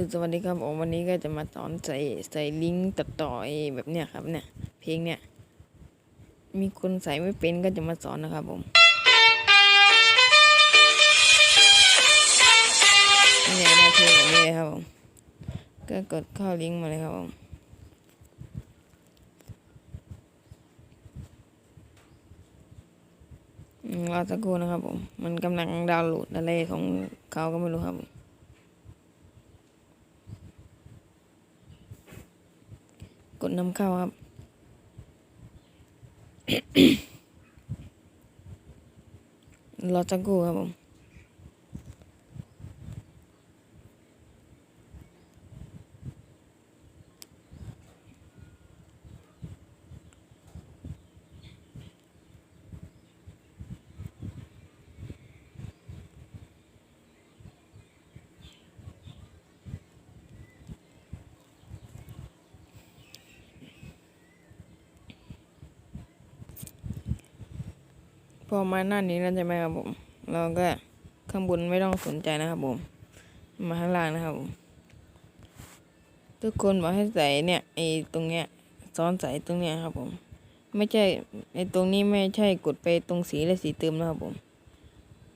อสวัสดีครับผมวันนี้ก็จะมาสอนใส่ใส่ลิงก์ตัดต่อแบบเนี้ยครับเนี่ย เพลงเนี่ย มีคนใส่ไม่เป็นก็จะมาสอนนะครับผมนี่นะเพลงแบบนี้เลยครับผมก็กดเข้าลิงก์มาเลยครับผมอืมรอสักครู่นะครับผม มันกำลังดาวน์โหลดอะไรของเขาก็ไม่รู้ครับผม ดนำเข้าครับ รอสักครู่ครับผม อมาหน้านี้แล้วใช่ไหมครับผม เราก็ข้างบนไม่ต้องสนใจนะครับผม มาข้างล่างนะครับผม ทุกคนบอกให้ใส่เนี่ยไอ้ตรงเนี้ยซ้อนใส่ตรงเนี้ยครับผม ไม่ใช่ไอ้ตรงนี้ไม่ใช่กดไปตรงสีและสีเติมนะครับผม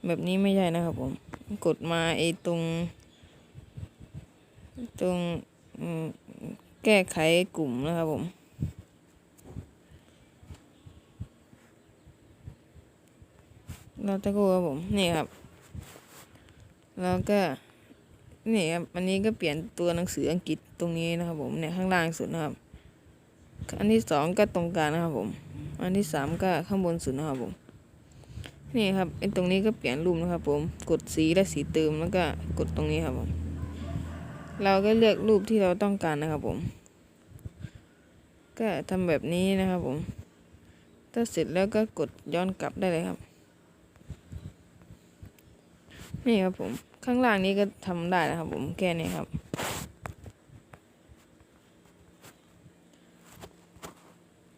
แบบนี้ไม่ใช่นะครับผม กดมาไอ้ตรง ตรงแก้ไขกลุ่มนะครับผม เราตะโกครับผมนี่ครับ แล้วก็นี่ครับอันนี้ก็เปลี่ยนตัวหนังสืออังกฤษตรงนี้นะครับผมเนี่ยข้างล่างสุดนะครับ อันที่สองก็ตรงกลางนะครับผม อันที่สามก็ข้างบนสุดนะครับผมนี่ครับไอ้ตรงนี้ก็เปลี่ยนรูปนะครับ ผมกดสีและสีเติมแล้วก็กดตรงนี้ครับผม เราก็เลือกรูปที่เราต้องการนะครับผม ก็ทำแบบนี้นะครับผมถ้าเสร็จแล้วก็กดย้อนกลับได้เลยครับ นี่ครับผม ข้างล่างนี้ก็ทำได้นะครับผมแค่นี้ครับ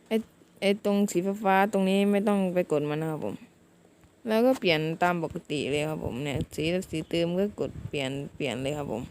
ไอไอตรงสีฟ้าตรงนี้ไม่ต้องไปกดมันนะครับผม แล้วก็เปลี่ยนตามปกติเลยครับผมเนี่ย สีสีเติมก็กดเปลี่ยนเปลี่ยนเลยครับผม